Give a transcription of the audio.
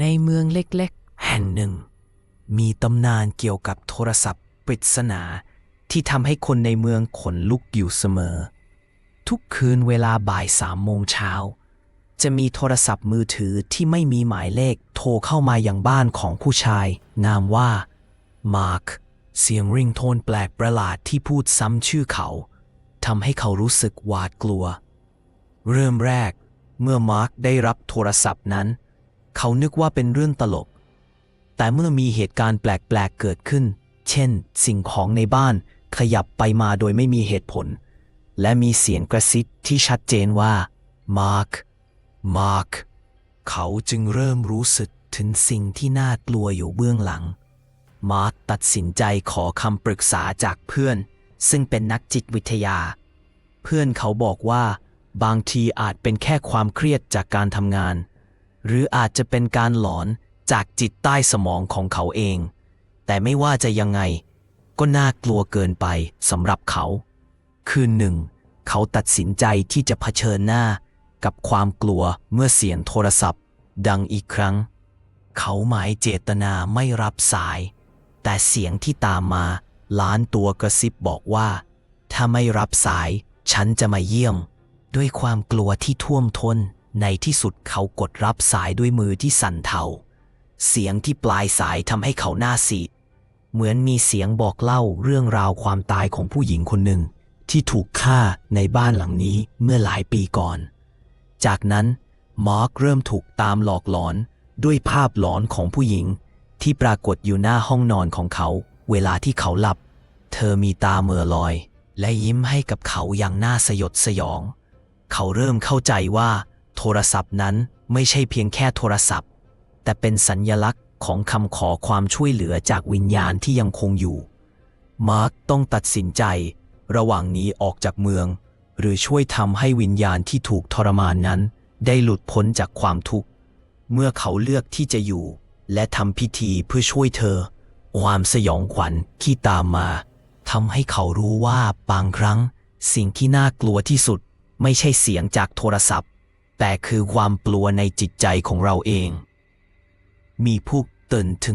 ในเมืองเล็กๆ แห่งหนึ่ง มีตำนานเกี่ยวกับโทรศัพท์ปริศนาที่ทำให้คนในเมืองขนลุกอยู่เสมอ ทุกคืนเวลาบ่ายสามโมงเช้า จะมีโทรศัพท์มือถือที่ไม่มีหมายเลขโทรเข้ามาอย่างบ้านของผู้ชาย นามว่ามาร์คเสียงริงโทนแปลกประหลาดที่พูดซ้ำชื่อเขาทำให้เขารู้สึกหวาดกลัว เริ่มแรก เมื่อมาร์คได้รับโทรศัพท์นั้น เขานึกว่าเป็นเรื่องตลก แต่เมื่อมีเหตุการณ์แปลกๆเกิดขึ้น เช่น สิ่งของในบ้านขยับไปมาโดยไม่มีเหตุผล และมีเสียงกระซิบที่ชัดเจนว่า มาร์ค มาร์ค เขาจึงเริ่มรู้สึกถึงสิ่งที่น่ากลัวอยู่เบื้องหลัง มาร์คตัดสินใจขอคำปรึกษาจากเพื่อน ซึ่งเป็นนักจิตวิทยา เพื่อนเขาบอกว่า บางทีอาจเป็นแค่ความเครียดจากการทำงาน หรืออาจจะเป็นการหลอนจากจิตใต้สมองของเขาเอง แต่ไม่ว่าจะยังไง ก็น่ากลัวเกินไปสำหรับเขา คืนหนึ่ง เขาตัดสินใจที่จะเผชิญหน้ากับความกลัวเมื่อเสียงโทรศัพท์ ดังอีกครั้ง เขาหมายเจตนาไม่รับสาย แต่เสียงที่ตามมาล้านตัวกระซิบบอกว่า ถ้าไม่รับสาย ฉันจะมาเยี่ยม ด้วยความกลัวที่ท่วมท้น ในที่สุดเขากดรับสายด้วยมือที่สั่นเทา เสียงที่ปลายสายทำให้เขาหน้าซีด เหมือนมีเสียงบอกเล่าเรื่องราวความตายของผู้หญิงคนหนึ่ง ที่ถูกฆ่าในบ้านหลังนี้เมื่อหลายปีก่อน จากนั้นมาร์คเริ่มถูกตามหลอกหลอนด้วยภาพหลอนของผู้หญิง ที่ปรากฏอยู่หน้าห้องนอนของเขา เวลาที่เขาหลับ เธอมีตาเมื่อลอย และยิ้มให้กับเขาอย่างน่าสยดสยอง เขาเริ่มเข้าใจว่า โทรศัพท์นั้นไม่ใช่เพียงแค่โทรศัพท์ แต่เป็นสัญญลักษณ์ของคำขอความช่วยเหลือจากวิญญาณที่ยังคงอยู่ มาร์คต้องตัดสินใจ ระหว่างหนี้ออกจากเมือง หรือช่วยทำให้วิญญาณที่ถูกทรมานนั้น ได้หลุดพ้นจากความทุกข์ เมื่อเขาเลือกที่จะอยู่ และทำพิธีเพื่อช่วยเธอ ความสยองขวัญที่ตามมาทำให้เขารู้ว่าบางครั้ง สิ่งที่น่ากลัวที่สุด ไม่ใช่เสียงจากโทรศัพท์ แต่คือความกลัวในจิตใจของเราเอง มีผู้ตื่นถึง